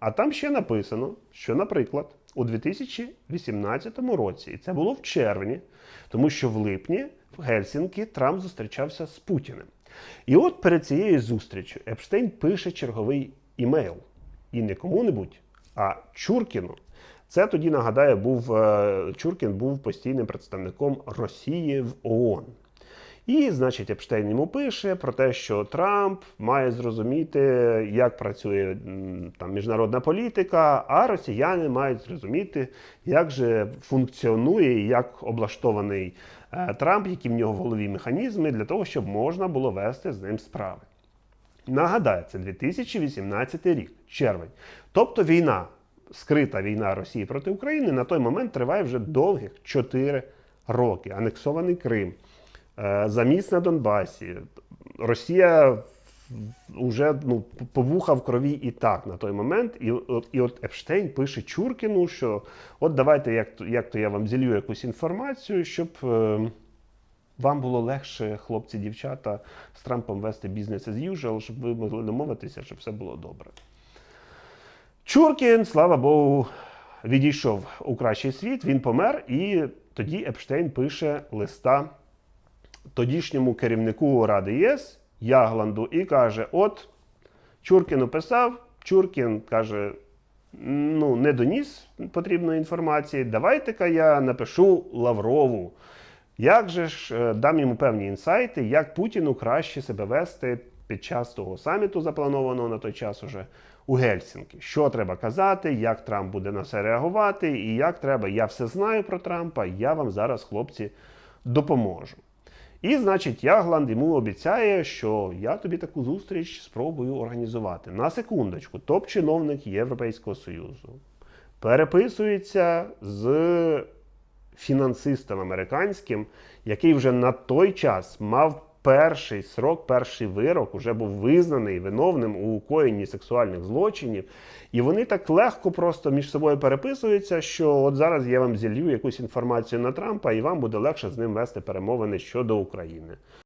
А там ще написано, що, наприклад, у 2018 році, і це було в червні, тому що в липні в Гельсінкі Трамп зустрічався з Путіним. І от перед цією зустрічю Епштейн пише черговий імейл. І не кому-небудь, а Чуркіну. Це тоді нагадаю, був е, Чуркін був постійним представником Росії в ООН. І, значить, Епштейн йому пише про те, що Трамп має зрозуміти, як працює там міжнародна політика, а росіяни мають зрозуміти, як же функціонує як облаштований е, Трамп, які в нього голові механізми для того, щоб можна було вести з ним справи. Нагадаю, це 2018 рік, червень. Тобто війна, скрита війна Росії проти України на той момент триває вже довгих 4 роки. Анексований Крим, заміс на Донбасі. Росія вже ну, повуха в крові і так на той момент. І от, і от Епштейн пише Чуркіну, що от давайте, як, то- як то я вам зілью якусь інформацію, щоб. е, вам було легше, хлопці, дівчата, з Трампом вести бізнес as usual, щоб ви могли домовитися, щоб все було добре. Чуркін, слава Богу, відійшов у кращий світ, він помер, і тоді Епштейн пише листа тодішньому керівнику Ради ЄС Ягланду і каже: От Чуркіну писав, Чуркін каже: ну, не доніс потрібної інформації. Давайте-ка я напишу Лаврову. Як же ж е, дам йому певні інсайти, як Путіну краще себе вести під час того саміту, запланованого на той час уже у Гельсінкі? Що треба казати, як Трамп буде на це реагувати, і як треба. Я все знаю про Трампа, я вам зараз, хлопці, допоможу. І, значить, Ягланд йому обіцяє, що я тобі таку зустріч спробую організувати. На секундочку, топ-чиновник Європейського Союзу переписується з фінансистом американським, який вже на той час мав перший срок, перший вирок, уже був визнаний виновним у коєнні сексуальних злочинів. І вони так легко просто між собою переписуються, що от зараз я вам зілью якусь інформацію на Трампа, і вам буде легше з ним вести перемовини щодо України.